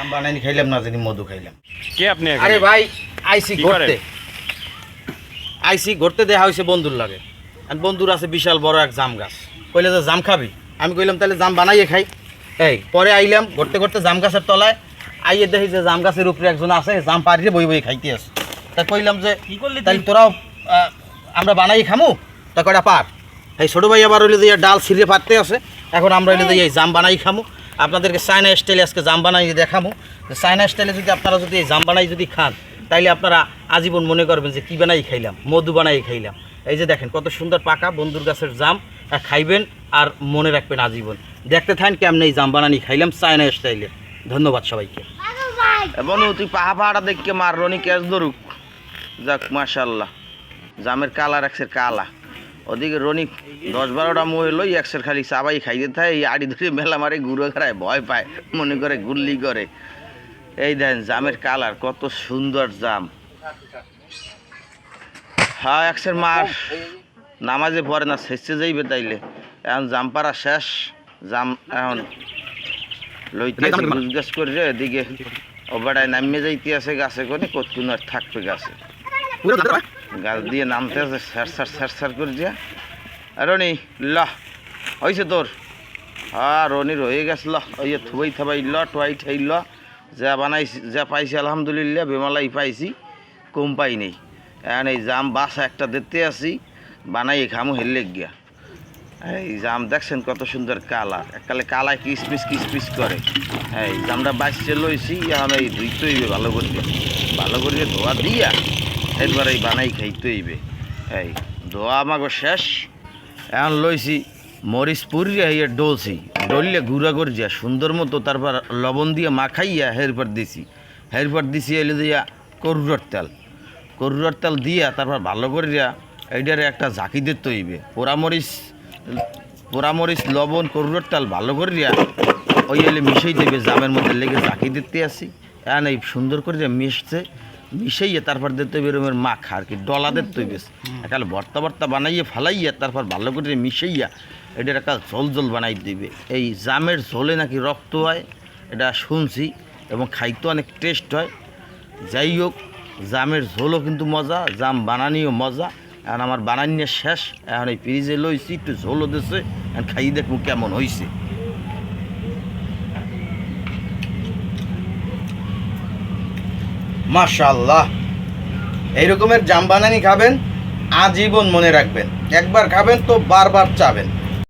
জাম বানাইনি খাইলাম না জানি মধু খাইলাম। কে আপনি? আরে ভাই আইসি ঘুরতে। আইসি ঘুরতে দেখা হয়েছে বন্ধুর লাগে। আর বন্ধুর আছে বিশাল বড় এক জাম গাছ। কইলে যে জাম খাবি? আমি কইলাম তাহলে জাম বানাইয়ে খাই। এই পরে আইলাম ঘুরতে ঘুরতে জাম গাছের তলায়। আইয়ে দেখি যে জাম গাছের উপরে একজন আছে জাম পাড়িয়ে বই বই খাইতে আছে। তা কইলাম যে কি করলি তুই? তাহলে তোরাও আমরা বানাই খামু? তা কয়টা পার। এই ছোটো ভাই আবার হইলে যে ডাল ছিঁড়ে পারতে আছে। এখন আমরা হইলে যে এই জাম বানাই খামু। আপনাদেরকে চায়না স্টাইলে আজকে জাম বানাই দেখামু। যে চায়না স্টাইলে যদি আপনারা যদি এই জাম বানাই যদি খান, তাইলে আপনারা আজীবন মনে করবেন যে কি বানাই খাইলাম, মধু বানাই খাইলাম। এই যে দেখেন, কত সুন্দর পাকা বন্ধুর গাছের জাম খাইবেন আর মনে রাখবেন আজীবন। দেখতে থাকেন কেমন এই জাম বানানি খাইলাম চায়না স্টাইলে। ধন্যবাদ সবাইকে। এবং তুই পাহা পাহাড়া দেখকে মার রনি ক্যাচ ধরুক। যাক মাশাল্লাহ জামের কালার রাখছে, কালা। ওদিকে রনি দশ বারোটা মহে লই একশের খালি চাবাই খাইতে থাকে এই আড়ি ধরে মেলা মারে ঘুরে খারায় ভয় পায় মনে করে গুল্লি করে। এই দেন জামের কালার কত সুন্দর জাম। হ্যাঁ একশের মার নামাজে পড়ে না শেষে যাইবে তাইলে। এখন জাম পাড়া শেষ জাম এখন লইতে গুজগাছ করে এদিকে ও বেড়ায় নামিয়ে যাইতে আছে গাছে কোনে কতক্ষণ আর থাকবে গাছে। গাছ দিয়ে নামতে আছে, স্যার স্যার স্যার স্যার করে দিয়া। রনি, ল হয়েছে তোর। হ্যাঁ রনির হয়ে গেছে, ল, ওই থুবাই থাবাই, ল, টোয়াই ঠাই, ল। যা বানাইছি, যা পাইছি, আলহামদুলিল্লাহ, বেমালাই পাইছি, কম পাই নেই। এখন এই জাম বাসা একটা দেখতে আসি বানাই খামু হেললে গিয়া। এই জাম দেখছেন কত সুন্দর কালার এককালে কালায় কিসমিস কিসমিস করে। হ্যাঁ এই জামটা বাইশে লইছি, এখন এই ধুইতে হইবে ভালো করিয়া। ভালো করিয়া ধোয়া দিয়া এরপর এই বানাই খাইতে হইবে। এই, দোয়া আমাকে শেষ। এখন লইছি, মরিচ পুরিয়া হইয়া ডলছি। ডললে গুঁড়া করিয়া সুন্দর মতো তারপর লবণ দিয়ে মাখাইয়া হেরপর দিছি। হেরপর দিছি এলে দিয়া করুরর তেল। করুরর তেল দিয়া তারপর ভালো করিয়া এইটারে একটা ঝাঁকি দিতে হইবে। পোড়ামরিচ পোড়ামরিচ লবণ, করুরর তেল ভালো করিয়া ওই এলে মিশাই দেবে জামের মধ্যে লেগে ঝাঁকি দিতে আসি। এখন এই সুন্দর করে মিশছে মিশাইয়ে তারপর দিতে হবে এরমের মাখা আর কি, ডলা দিতে হইবে একাল ভর্তা ভর্তা বানাইয়ে ফালাইয়া তারপর ভালো করে মিশাইয়া এটার একটা ঝোল ঝোল বানাই দিবে। এই জামের ঝোলে নাকি রক্ত হয়, এটা শুনছি এবং খাইতে অনেক টেস্ট হয়। যাই হোক, জামের ঝোলও কিন্তু মজা, জাম বানানিও মজা। এখন আমার বানানিয়া শেষ, এখন এই ফ্রিজে লইছি, একটু ঝোলও দিছে, এখন খাইয়ে দেখব কেমন হয়েছে মাশাল্লাহ এই রকমের জাম বানানি খাবেন আজীবন মনে রাখবেন। একবার খাবেন তো বারবার চাবেন।